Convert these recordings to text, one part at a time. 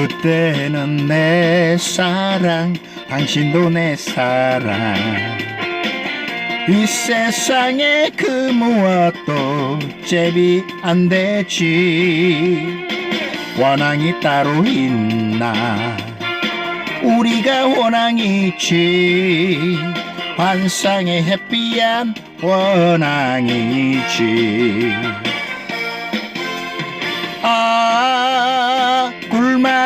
그때는 내 사랑 당신도 내 사랑. 이 세상에 그 무엇도 제비 안 되지. 원앙이 따로 있나? 우리가 원앙이지. 환상의 햇빛한 원앙이지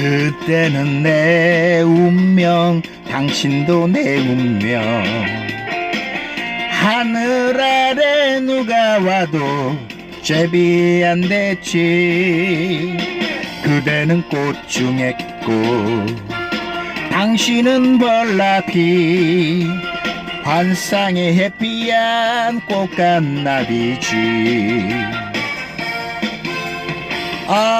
그때는 내 운명 당신도 내 운명. 하늘 아래 누가 와도 제비 안 됐지. 그대는 꽃 중에 꽃 당신은 벌나피 환상의 햇빛한 꽃간나비지. 아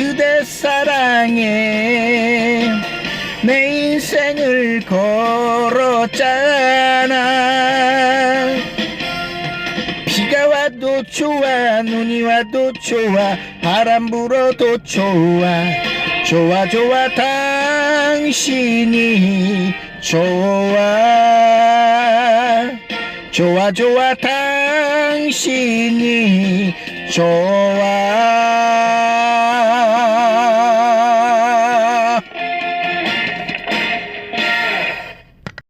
그대 사랑에 내 인생을 걸었잖아. 비가 와도 좋아 눈이 와도 좋아 바람 불어도 좋아. 좋아 좋아 당신이 좋아. 좋아 좋아 당신이 좋아